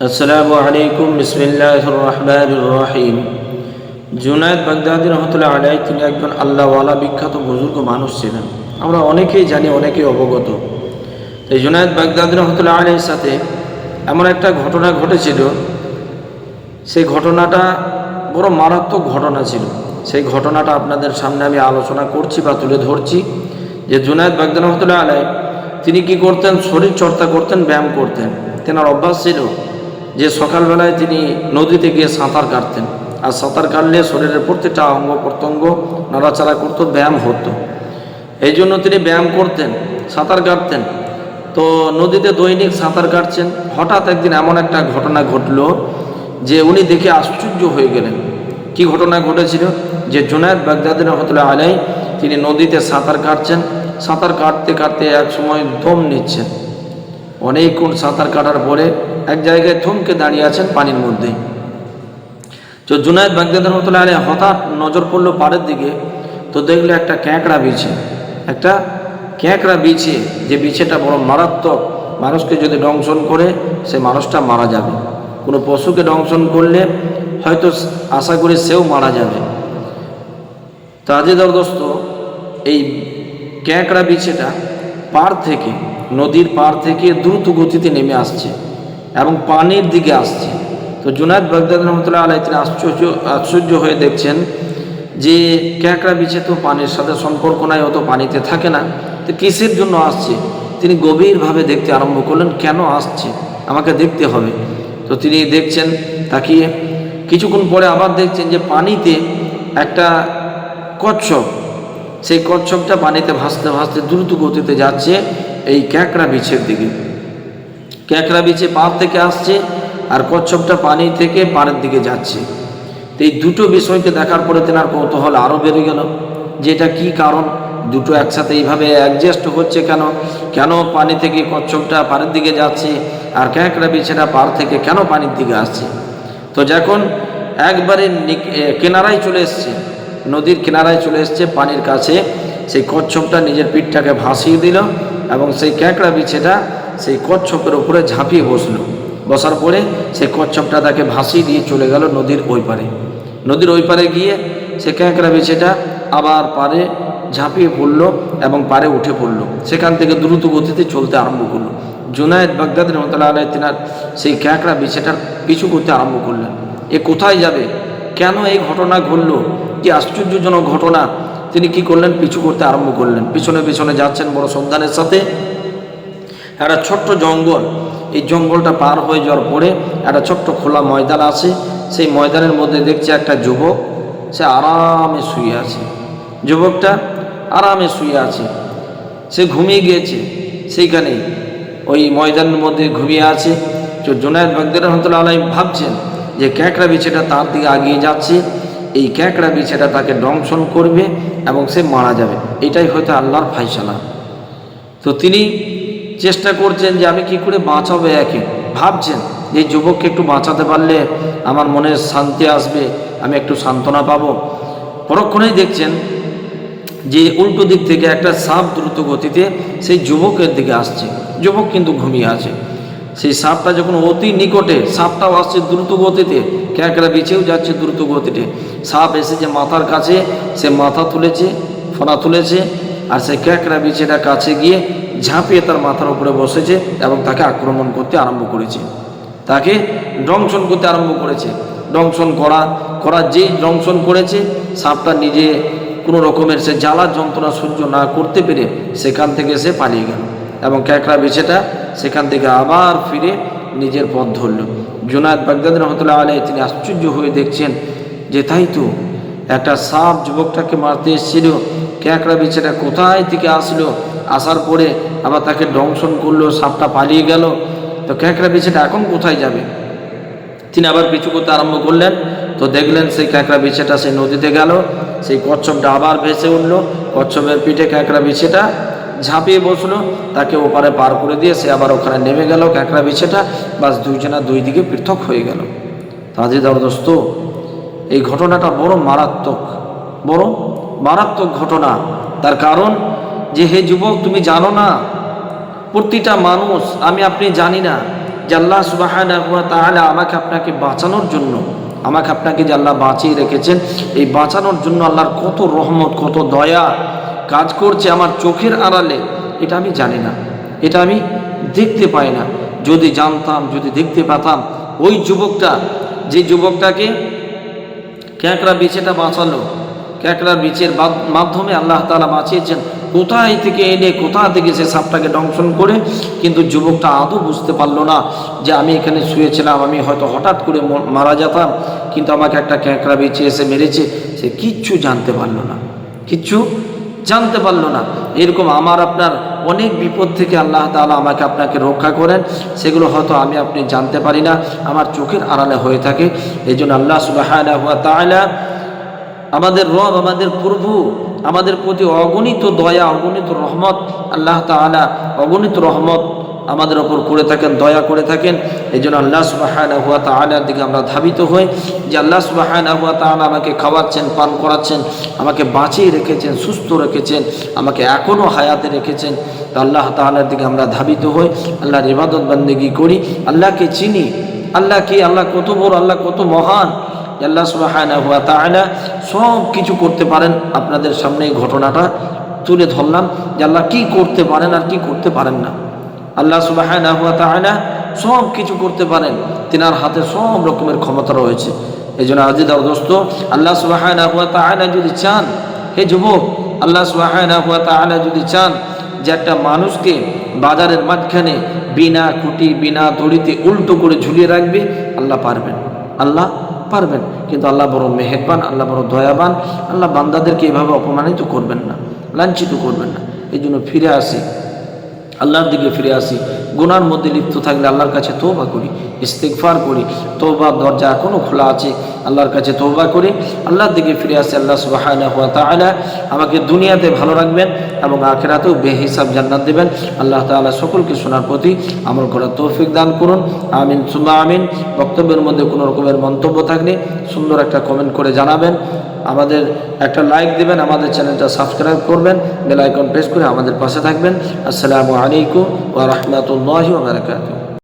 আসসালামু আলাইকুম বিসমিল্লাহ রহমান রহিম। জুনায়দ বাগদাদি রহমতুল্লাহ আলাই তিনি একজন আল্লাহওয়ালা, বিখ্যাত, বুজুর্গ মানুষ ছিলেন। আমরা অনেকেই জানি, অনেকেই অবগত। তাই জুনায়দ বাগদাদি রহমতুল্লাহ আলাইয়ের সাথে এমন একটা ঘটনা ঘটেছিল। সেই ঘটনাটা বড় মারাত্মক ঘটনা ছিল। সেই ঘটনাটা আপনাদের সামনে আমি আলোচনা করছি বা তুলে ধরছি যে জুনায়দ বাগদাদ রহমতুল্লাহ আলাই তিনি কি করতেন? শরীর চর্চা করতেন, ব্যায়াম করতেন। তেনার অভ্যাস ছিল যে সকালবেলায় তিনি নদীতে গিয়ে সাঁতার কাটতেন। আর সাঁতার কাটলে শরীরের প্রত্যেকটা অঙ্গ প্রত্যঙ্গ নাড়াচাড়া করতো, ব্যায়াম হতো। এই জন্য তিনি ব্যায়াম করতেন, সাঁতার কাটতেন। তো নদীতে দৈনিক সাঁতার কাটছেন। হঠাৎ একদিন এমন একটা ঘটনা ঘটলো যে উনি দেখে আশ্চর্য হয়ে গেলেন। কি ঘটনা ঘটেছিল? যে জুনায়দ বাগদাদি রহমতুল্লাহ আলাই তিনি নদীতে সাঁতার কাটছেন। সাঁতার কাটতে কাটতে এক সময় দম নিচ্ছেন। অনেকক্ষণ সাঁতার কাটার পরে এক জায়গায় থমকে দাঁড়িয়ে আছেন পানির মধ্যে তো জুনায়দ বাগদাদ রহমতুল্লাহ আলী হঠাৎ নজর পড়ল পাড়ের দিকে, তো দেখল একটা ক্যাঁকড়া বিছে। একটা ক্যাঁকড়া বিছে, যে বিছেটা বড় মারাত্মক। মানুষকে যদি দংশন করে, সে মানুষটা মারা যাবে। কোনো পশুকে দংশন করলে হয়তো আশা করি সেও মারা যাবে। তাজেদার দোস্ত, এই ক্যাঁকড়া বিছেটা পার থেকে নদীর পার থেকে দ্রুত গতিতে নেমে আসছে এবং পানির দিকে আসছে। তো জুনায়দ বাগদাদ রহমতুল্লাহ আলাই তিনি আশ্চর্য আশ্চর্য হয়ে দেখছেন যে ক্যাঁকড়া বিছে তো পানির সাথে সম্পর্ক নাই অত পানিতে থাকে না। তো কিসের জন্য আসছে? তিনি গভীরভাবে দেখতে আরম্ভ করলেন, কেন আসছে? আমাকে দেখতে হবে। তো তিনি দেখছেন, তাকিয়ে কিছুক্ষণ পরে আবার দেখছেন যে পানিতে একটা কচ্ছপ, সেই কচ্ছপটা পানিতে ভাসতে ভাসতে দ্রুত গতিতে যাচ্ছে। এই ক্যাঁকড়া বিছের দিকে। ক্যাঁকড়া বিছে পার থেকে আসছে আর কচ্ছপটা পানি থেকে পাড়ের দিকে যাচ্ছে। তো এই দুটো বিষয়কে দেখার পরে তেনার কৌতূহল আরও বেড়ে গেল যে এটা কী কারণ? দুটো একসাথে এইভাবে অ্যাডজাস্ট হচ্ছে কেন? কেন পানি থেকে কচ্ছপটা পাড়ের দিকে যাচ্ছে আর ক্যাঁকড়া বিছেটা পার থেকে কেন পানির দিকে আসছে? তো যখন একবারে কেনারায় চলে এসছে, নদীর কিনারায় চলে এসছে পানির কাছে, সেই কচ্ছপটা নিজের পিঠটাকে ভাসিয়ে দিল এবং সেই ক্যাঁকড়া বিছেটা সেই কচ্ছপের উপরে ঝাঁপিয়ে বসল। বসার পরে সেই কচ্ছপটা তাকে ভাসিয়ে দিয়ে চলে গেল নদীর ওই পারে। নদীর ওই পারে গিয়ে সে ক্যাঁকড়া বিছেটা আবার পারে ঝাঁপিয়ে পড়ল এবং পারে উঠে পড়ল। সেখান থেকে দ্রুত গতিতে চলতে আরম্ভ করল। জুনায়দ বাগদাদ রহমতুল্লাহ আলাই তিনার সেই ক্যাঁকড়া বিছেটার পিছু করতে আরম্ভ করলেন। এ কোথায় যাবে? কেন এই ঘটনা ঘটলো? কি আশ্চর্যজনক ঘটনা? তিনি কি করলেন? পিছু করতে আরম্ভ করলেন। পিছনে পিছনে যাচ্ছেন বড় সন্ধানের সাথে। একটা ছোট্ট জঙ্গল। এই জঙ্গলটা পার হয়ে যাওয়ার পরে একটা ছোট্ট খোলা ময়দান আছে। সেই ময়দানের মধ্যে দেখছে একটা যুবক। সে আরামে শুয়ে আছে। যুবকটা আরামে শুয়ে আছে। সে ঘুমিয়ে গিয়েছে। সেইখানে ওই ময়দানের মধ্যে ঘুমিয়ে আছে। তো জোনায়দ বাগদের রহমতুল্লাহ আলাই ভাবছেন যে ক্যাঁকড়া বিছেটা তার দিকে আগিয়ে যাচ্ছে। এই ক্যাঁকড়া বিছেটা তাকে দংশন করবে এবং সে মারা যাবে। এটাই হয়তো আল্লাহর ফাইসালা তো তিনি চেষ্টা করছেন যে আমি কি করে বাঁচাবো একে। ভাবছেন যে যুবককে একটু বাঁচাতে পারলে আমার মনে শান্তি আসবে, আমি একটু সান্ত্বনা পাবো। পরক্ষণেই দেখছেন যে উল্টো দিক থেকে একটা সাপ দ্রুত গতিতে সেই যুবকের দিকে আসছে। যুবক কিন্তু ঘুমিয়ে আছে। সেই সাপটা যখন অতি নিকটে, সাপটাও আসছে দ্রুত গতিতে ক্যাঁকড়া বিছেও যাচ্ছে দ্রুত গতিতে। সাপ এসেছে মাথার কাছে, সে মাথা তুলেছে ফোনা তুলেছে, আর সেই ক্যাঁকড়া বিছেটা কাছে গিয়ে ঝাঁপিয়ে তার মাথার উপরে বসেছে এবং তাকে আক্রমণ করতে আরম্ভ করেছে। তাকে ডংশন করতে আরম্ভ করেছে। ডংশন করা করা যেই ডংশন করেছে, সাপটা নিজে কোনো রকমের সে জ্বালা যন্ত্রণা সহ্য না করতে পেরে সেখান থেকে সে পালিয়ে গেল। এবং ক্যাঁকড়া বিছেটা সেখান থেকে আবার ফিরে নিজের পথ ধরল। জুনায়দ বাগদাদ রহমতুল্লাহ আলাই তিনি আশ্চর্য হয়ে দেখছেন যে, তাই তো, একটা সাপ যুবকটাকে মারতে এসেছিল, ক্যাঁকড়া বিছেটা কোথায় থেকে আসলো? আসার পরে আবার তাকে দংশন করল, সাপটা পালিয়ে গেল। তো ক্যাঁকড়া বিছেটা এখন কোথায় যাবে? তিনি আবার পিছু করতে আরম্ভ করলেন। তো দেখলেন সেই ক্যাঁকড়া বিছেটা সেই নদীতে গেল। সেই কচ্ছপটা আবার ভেসে উঠল। কচ্ছপের পিঠে ক্যাঁকড়া বিছেটা ঝাঁপিয়ে বসল। তাকে ওপারে পার করে দিয়ে সে আবার ওখানে নেমে গেল। ক্যাঁকড়া বিছেটা বাস দুইজনা দুই দিকে পৃথক হয়ে গেল। তাদের দোস্ত, এই ঘটনাটা বড় মারাত্মক বড় মারাত্মক ঘটনা। তার কারণ যে, হে যুবক, তুমি জানো না, প্রতিটা মানুষ, আমি আপনি জানি না যে আল্লাহ সুবাহ তাহলে আমাকে আপনাকে বাঁচানোর জন্য, আমাকে আপনাকে যে আল্লাহ বাঁচিয়ে রেখেছেন, এই বাঁচানোর জন্য আল্লাহর কত রহমত, কত দয়া কাজ করছে আমার চোখের আড়ালে, এটা আমি জানি না। এটা আমি দেখতে পাই না। যদি জানতাম, যদি দেখতে পেতাম, ওই যুবকটা, যে যুবকটাকে ক্যাঁকড়া বিছেটা বাঁচালো, ক্যাঁকড়া বিচের মাধ্যমে আল্লাহ তালা বাঁচিয়েছেন। কোথায় থেকে এনে, কোথা থেকে সে সাপটাকে দংশন করে? কিন্তু যুবকটা আদৌ বুঝতে পারল না যে আমি এখানে শুয়েছিলাম, আমি হয়তো হঠাৎ করে মারা যেতাম, কিন্তু আমাকে একটা ক্যাঁকড়া বিছে এসে মেরেছে, সে কিচ্ছু জানতে পারল না। কিচ্ছু জানতে পারল না। এরকম আমার আপনার অনেক বিপদ থেকে আল্লাহ তালা আমাকে আপনাকে রক্ষা করেন। সেগুলো হয়তো আমি আপনি জানতে পারি না। আমার চোখের আড়ালে হয়ে থাকে। এই জন্য আল্লাহ সুবাহ আমাদের রব, আমাদের প্রভু, আমাদের প্রতি অগণিত দয়া, অগণিত রহমত আল্লাহ তালা অগণিত রহমত আমাদের ওপর করে থাকেন, দয়া করে থাকেন। এই জন্য আল্লাহ সুবাহানা হুয়া তালার দিকে আমরা ধাবিত হই যে আল্লাহ সুবাহানা হুয়া তালা আমাকে খাওয়াচ্ছেন, পান করাচ্ছেন, আমাকে বাঁচিয়ে রেখেছেন, সুস্থ রেখেছেন, আমাকে এখনও হায়াতে রেখেছেন। তো আল্লাহ তাআলার দিকে আমরা ধাবিত হই, আল্লাহর ইবাদত বন্দেগী করি, আল্লাহকে চিনি আল্লাহ কি আল্লাহ কত বড়, আল্লাহ কত মহান। আল্লাহ সুবাহানা হুয়া তাআলা সব কিছু করতে পারেন। আপনাদের সামনে এই ঘটনাটা তুলে ধরলাম যে আল্লাহ কী করতে পারেন আর কি করতে পারেন না। আল্লাহ তাআলা সব কিছু করতে পারেন। তিনার হাতে সব রকমের ক্ষমতা রয়েছে। এই জন্য আজিদ দোস্ত, আল্লাহ তাআলা যদি চান, হে যুবক, আল্লাহ তাআলা যদি চান যে একটা মানুষকে বাজারের মাঝখানে বিনা খুঁটি, বিনা দড়িতে উল্টো করে ঝুলিয়ে রাখবে, আল্লাহ পারবেন। আল্লাহ পারবেন। কিন্তু আল্লাহ বড় মেহেরবান, আল্লাহ বড় দয়াবান, আল্লাহ বান্দাদেরকে এভাবে অপমানিত করবেন না, লাঞ্ছিত করবেন না। এই জন্য ফিরে আসি। আল্লাহর দিকে ফিরে আসি। গুনার মধ্যে লিপ্ত থাকলে আল্লাহর কাছে তৌবা করি ইস্তেকফার করি তৌবার দরজা এখনও খোলা আছে, আল্লাহর কাছে তৌবা করি, আল্লাহর দিকে ফিরে আসি আল্লাহ সুবাহানা হুয়া তাআলা। আমাকে দুনিয়াতে ভালো রাখবেন এবং আখেরাতেও বেহিসাব জান্নাত দেবেন। আল্লাহ তাআলা সকলকে শোনার প্রতি আমল করার তৌফিক দান করুন। আমিন সুমা আমিন। বক্তব্যের মধ্যে কোনো রকমের মন্তব্য থাকলে সুন্দর একটা কমেন্ট করে জানাবেন। আমাদের একটা লাইক দেবেন, আমাদের চ্যানেলটা সাবস্ক্রাইব করবেন বেল আইকন প্রেস করে আমাদের পাশে থাকবেন। আসসালামু আলাইকুম ওয়া রাহমাতুল্লাহি ওয়া বারাকাতুহু।